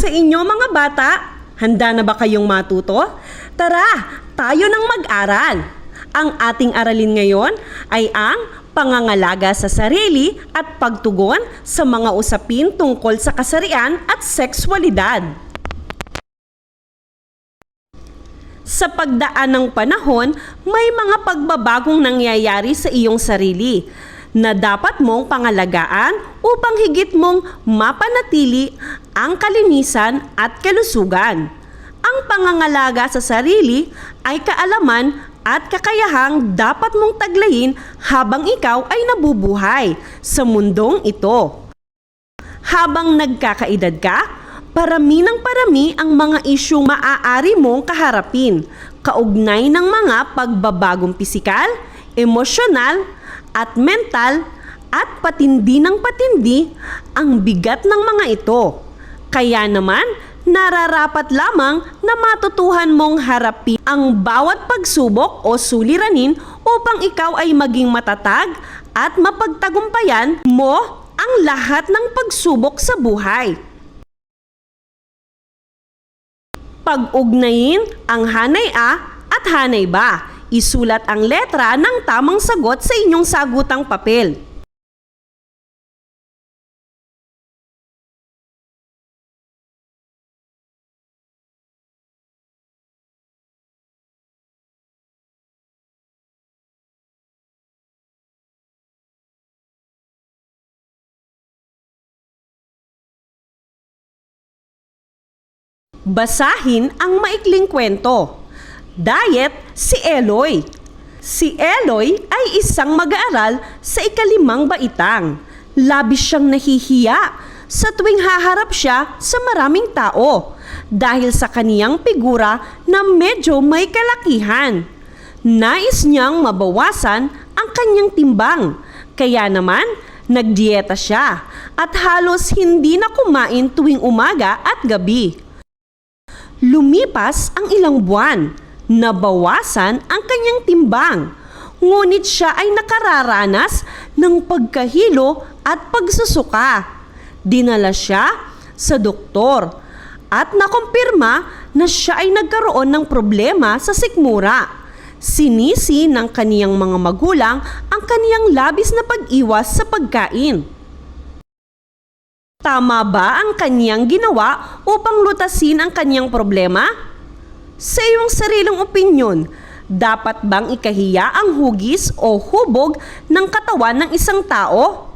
Sa inyo mga bata! Handa na ba kayong matuto? Tara, tayo nang mag-aral! Ang ating aralin ngayon ay ang pangangalaga sa sarili at pagtugon sa mga usapin tungkol sa kasarian at sexualidad. Sa pagdaan ng panahon, may mga pagbabagong nangyayari sa iyong sarili na dapat mong pangalagaan upang higit mong mapanatili ang kalinisan at kalusugan. Ang pangangalaga sa sarili ay kaalaman at kakayahang dapat mong taglayin habang ikaw ay nabubuhay sa mundong ito. Habang nagkakaedad ka, parami ng parami ang mga isyung maaari mong kaharapin, kaugnay ng mga pagbabagong pisikal, emosyonal, at mental, at patindi ng patindi ang bigat ng mga ito. Kaya naman, nararapat lamang na matutuhan mong harapin ang bawat pagsubok o suliranin upang ikaw ay maging matatag at mapagtagumpayan mo ang lahat ng pagsubok sa buhay. Pag-ugnayin ang hanay A at hanay ba. Isulat ang letra ng tamang sagot sa inyong sagutang papel. Basahin ang maikling kwento. Diet si Eloy. Si Eloy ay isang mag-aaral sa ikalimang baitang. Labis siyang nahihiya sa tuwing haharap siya sa maraming tao dahil sa kaniyang figura na medyo may kalakihan. Nais niyang mabawasan ang kanyang timbang. Kaya naman, nagdieta siya at halos hindi na kumain tuwing umaga at gabi. Lumipas ang ilang buwan, nabawasan ang kanyang timbang. Ngunit siya ay nakararanas ng pagkahilo at pagsusuka. Dinala siya sa doktor at nakumpirma na siya ay nagkaroon ng problema sa sikmura. Sinisi ng kaniyang mga magulang ang kaniyang labis na pag-iwas sa pagkain. Tama ba ang kanyang ginawa upang lutasin ang kanyang problema? Sa iyong sariling opinyon, dapat bang ikahiya ang hugis o hubog ng katawan ng isang tao?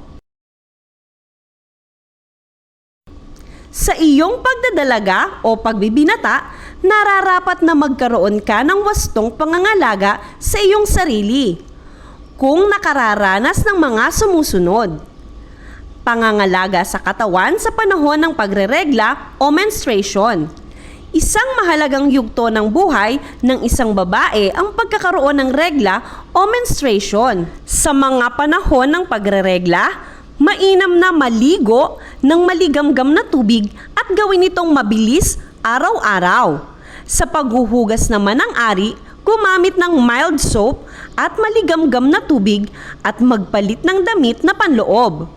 Sa iyong pagdadalaga o pagbibinata, nararapat na magkaroon ka ng wastong pangangalaga sa iyong sarili. Kung nakararanas ng mga sumusunod pangangalaga sa katawan sa panahon ng pagreregla o menstruation. Isang mahalagang yugto ng buhay ng isang babae ang pagkakaroon ng regla o menstruation. Sa mga panahon ng pagreregla, mainam na maligo ng maligamgam na tubig at gawin itong mabilis araw-araw. Sa paghuhugas naman ng ari, gumamit ng mild soap at maligamgam na tubig at magpalit ng damit na panloob.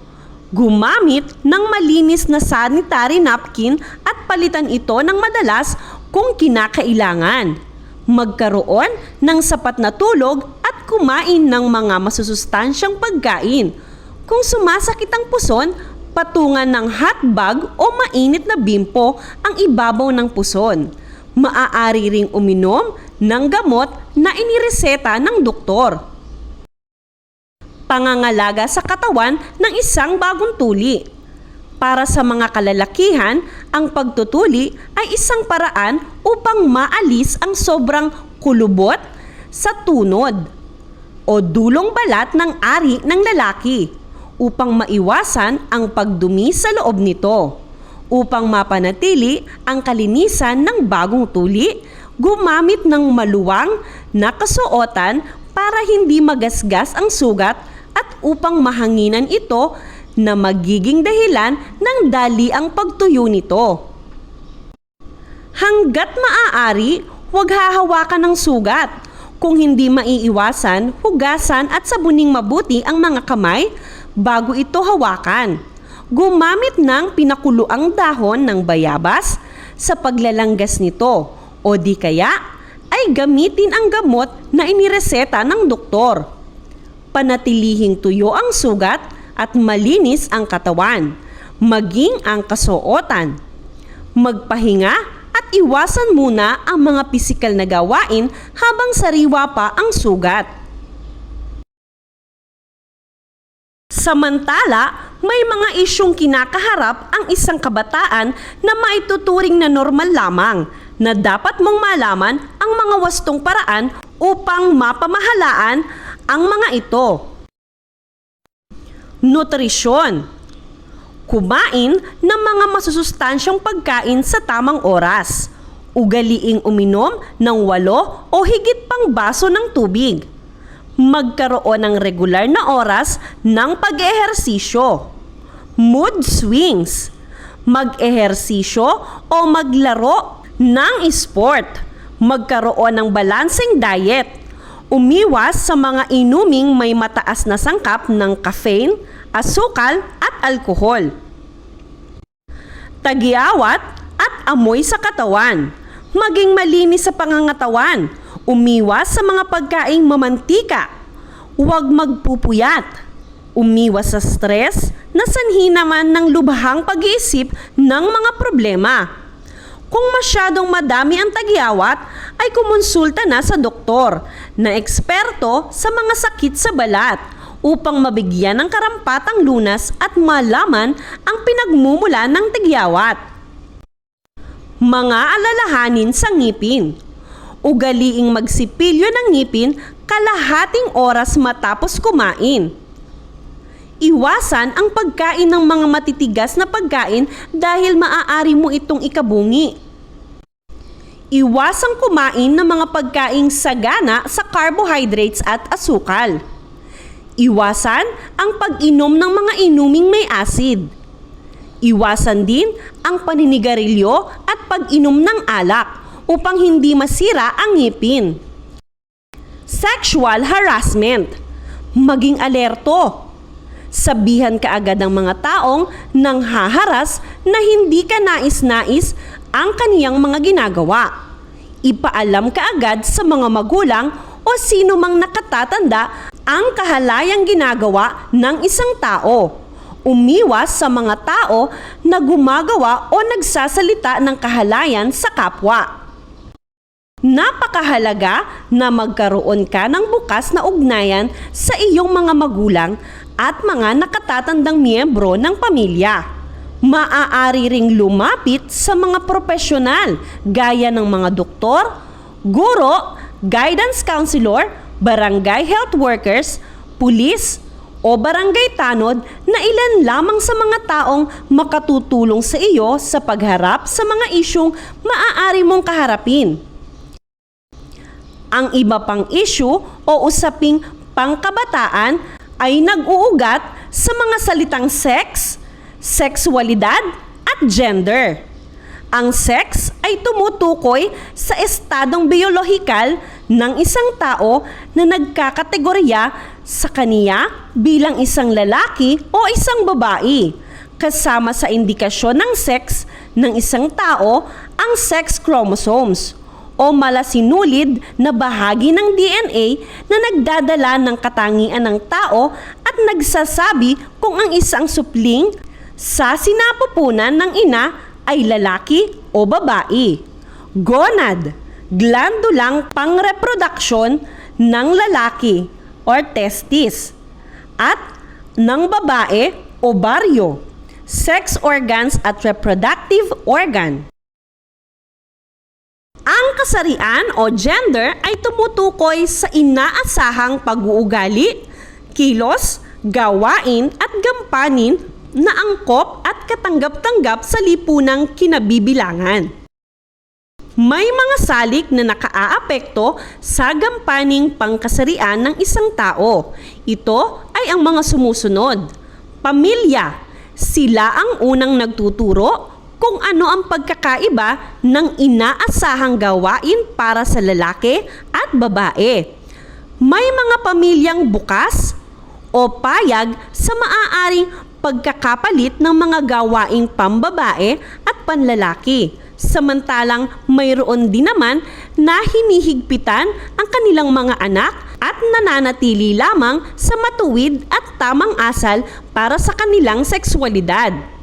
Gumamit ng malinis na sanitary napkin at palitan ito ng madalas kung kinakailangan. Magkaroon ng sapat na tulog at kumain ng mga masusustansyang pagkain. Kung sumasakit ang puson, patungan ng hotbag o mainit na bimpo ang ibabaw ng puson. Maaari ring uminom ng gamot na inireseta ng doktor pangangalaga sa katawan ng isang bagong tuli. Para sa mga kalalakihan, ang pagtutuli ay isang paraan upang maalis ang sobrang kulubot sa tunod o dulong balat ng ari ng lalaki upang maiwasan ang pagdumi sa loob nito. Upang mapanatili ang kalinisan ng bagong tuli, gumamit ng maluwang na kasuotan para hindi magasgas ang sugat at upang mahanginan ito na magiging dahilan ng dali ang pagtuyo nito. Hanggat maaari, huwag hahawakan ng sugat. Kung hindi maiiwasan, hugasan at sabuning mabuti ang mga kamay bago ito hawakan. gumamit ng pinakuluang dahon ng bayabas sa paglalanggas nito o di kaya ay gamitin ang gamot na inireseta ng doktor. Panatilihing tuyo ang sugat at malinis ang katawan, maging ang kasuotan. Magpahinga at iwasan muna ang mga pisikal na gawain habang sariwa pa ang sugat. Samantala, may mga isyong kinakaharap ang isang kabataan na maituturing na normal lamang na dapat mong malaman ang mga wastong paraan upang mapamahalaan ang mga ito. Nutrisyon Kumain ng mga masusustansyang pagkain sa tamang oras. Ugaliing uminom ng walo o higit pang baso ng tubig magkaroon ng regular na oras ng pag-ehersisyo. Mood swings. Mag-ehersisyo o maglaro ng sport. Magkaroon ng balancing diet. Umiwas sa mga inuming may mataas na sangkap ng caffeine, asukal at alkohol. Tagiawat at amoy sa katawan. Maging malinis sa pangangatawan. Umiwas sa mga pagkaing mamantika. Huwag magpupuyat. Umiwas sa stress na sanhi naman ng lubhang pag-iisip ng mga problema. Kung masyadong madami ang tagiawat, ay kumonsulta na sa doktor na eksperto sa mga sakit sa balat upang mabigyan ng karampatang lunas at malaman ang pinagmumula ng tagyawat. Mga alalahanin sa ngipin ugaliing magsipilyo ng ngipin kalahating oras matapos kumain. Iwasan ang pagkain ng mga matitigas na pagkain dahil maaari mo itong ikabungi. Iwasang kumain ng mga pagkaing sagana sa carbohydrates at asukal. Iwasan ang pag-inom ng mga inuming may acid. Iwasan din ang paninigarilyo at pag-inom ng alak upang hindi masira ang ngipin. Sexual harassment. Maging alerto. Sabihan ka agad ng mga taong nang haharas na hindi ka nais-nais ang kaniyang mga ginagawa. Ipaalam ka agad sa mga magulang o sino mang nakatatanda ang kahalayang ginagawa ng isang tao umiwas sa mga tao na gumagawa o nagsasalita ng kahalayan sa kapwa. Napakahalaga na magkaroon ka ng bukas na ugnayan sa iyong mga magulang at mga nakatatandang miyembro ng pamilya. Maaari ring lumapit sa mga profesional gaya ng mga doktor, guro, guidance counselor, barangay health workers, pulis, o barangay tanod na ilan lamang sa mga taong makatutulong sa iyo sa pagharap sa mga isyong maaari mong kaharapin. Ang iba pang issue o usaping pangkabataan ay nag-uugat sa mga salitang sex, sexualidad at gender. Ang sex ay tumutukoy sa estadong biolohikal ng isang tao na nagkakategorya sa kaniya bilang isang lalaki o isang babae. Kasama sa indikasyon ng sex ng isang tao ang sex chromosomes o malasinulid na bahagi ng DNA na nagdadala ng katangian ng tao at nagsasabi kung ang isang supling sa sinapupunan ng ina ay lalaki o babae. Gonad, glandulang pangreproduksyon ng lalaki or testis at ng babae ovaryo, sex organs at reproductive organ. Ang kasarian o gender ay tumutukoy sa inaasahang pag-uugali, kilos, gawain at gampanin na angkop at katanggap-tanggap sa lipunang kinabibilangan. May mga salik na nakaaapekto sa gampaning pangkasarian ng isang tao. Ito ay ang mga sumusunod. Pamilya. Sila ang unang nagtuturo kung ano ang pagkakaiba ng inaasahang gawain para sa lalaki at babae. May mga pamilyang bukas o payag sa maaaring pagkakapalit ng mga gawaing pambabae at panlalaki. Samantalang mayroon din naman na hinihigpitan ang kanilang mga anak at nananatili lamang sa matuwid at tamang asal para sa kanilang sexualidad.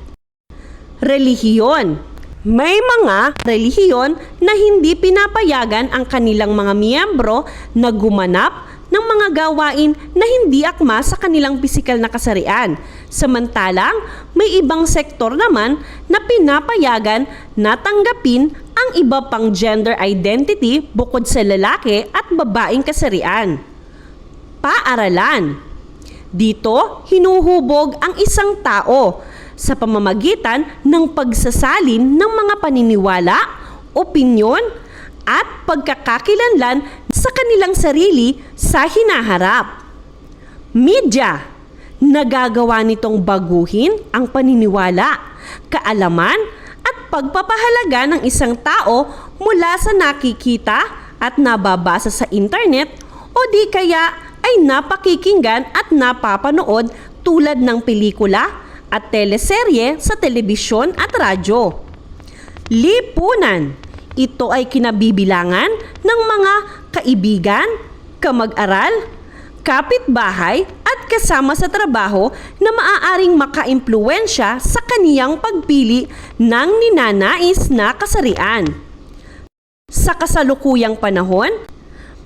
Relihiyon May mga relihiyon na hindi pinapayagan ang kanilang mga miyembro na gumanap ng mga gawain na hindi akma sa kanilang pisikal na kasarian. Samantalang may ibang sektor naman na pinapayagan na tanggapin ang iba pang gender identity bukod sa lalaki at babaeng kasarian. Paaralan dito, hinuhubog ang isang tao sa pamamagitan ng pagsasalin ng mga paniniwala, opinyon, at pagkakakilanlan sa kanilang sarili sa hinaharap. Media, nagagawa nitong baguhin ang paniniwala, kaalaman, at pagpapahalaga ng isang tao mula sa nakikita at nababasa sa internet o di kaya ay napakikinggan at napapanood tulad ng pelikula at teleserye sa telebisyon at radyo. Lipunan. Ito ay kinabibilangan ng mga kaibigan, kamag-aral, kapitbahay at kasama sa trabaho na maaaring makaimpluwensya sa kaniyang pagpili ng ninanais na kasarian. Sa kasalukuyang panahon,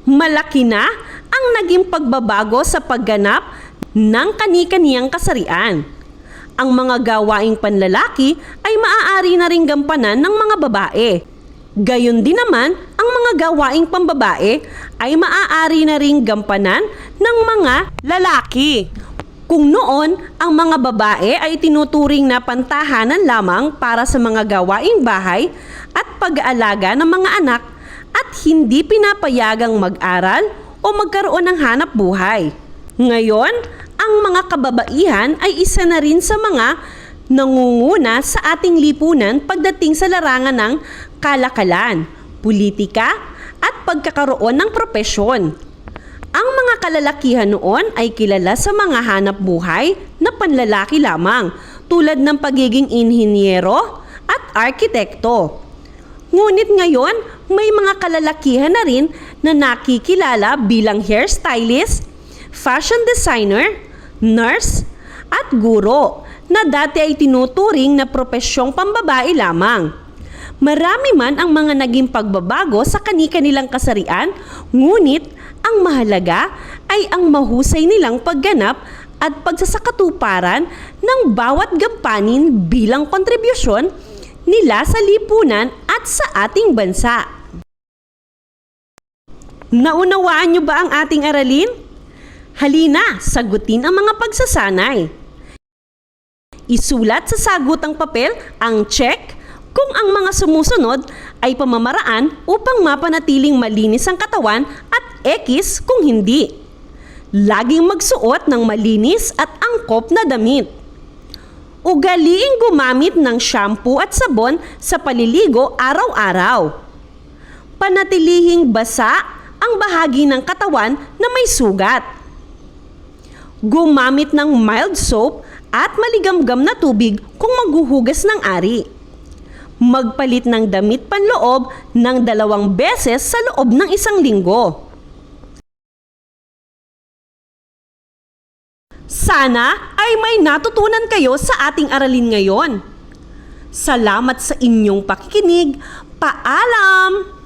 malaki na ang naging pagbabago sa pagganap ng kani-kaniyang kasarian. Ang mga gawaing panlalaki ay maaari na ring gampanan ng mga babae. Gayon din naman, ang mga gawaing pambabae ay maaari na ring gampanan ng mga lalaki. Kung noon, ang mga babae ay tinuturing na pantahanan lamang para sa mga gawaing bahay at pag-aalaga ng mga anak at hindi pinapayagang mag-aral o magkaroon ng hanap buhay. Ngayon, ang mga kababaihan ay isa na rin sa mga nangunguna sa ating lipunan pagdating sa larangan ng kalakalan, politika at pagkakaroon ng propesyon. Ang mga kalalakihan noon ay kilala sa mga hanap buhay na panlalaki lamang tulad ng pagiging inhinyero at arkitekto. Ngunit ngayon, may mga kalalakihan na rin na nakikilala bilang hairstylist, fashion designer, nurse, at guro na dati ay tinuturing na propesyong pambabae lamang. Marami man ang mga naging pagbabago sa kani-kanilang kasarian, ngunit ang mahalaga ay ang mahusay nilang pagganap at pagsasakatuparan ng bawat gampanin bilang kontribusyon nila sa lipunan at sa ating bansa. Naunawaan niyo ba ang ating aralin? Halina, sagutin ang mga pagsasanay. Isulat sa sagutang papel ang check kung ang mga sumusunod ay pamamaraan upang mapanatiling malinis ang katawan at X kung hindi. Laging magsuot ng malinis at angkop na damit. Ugaliing gumamit ng shampoo at sabon sa paliligo araw-araw. Panatilihing basa ang bahagi ng katawan na may sugat. Gumamit ng mild soap at maligamgam na tubig kung maghuhugas ng ari. Magpalit ng damit panloob ng dalawang beses sa loob ng isang linggo. Sana ay may natutunan kayo sa ating aralin ngayon. Salamat sa inyong pakikinig. Paalam!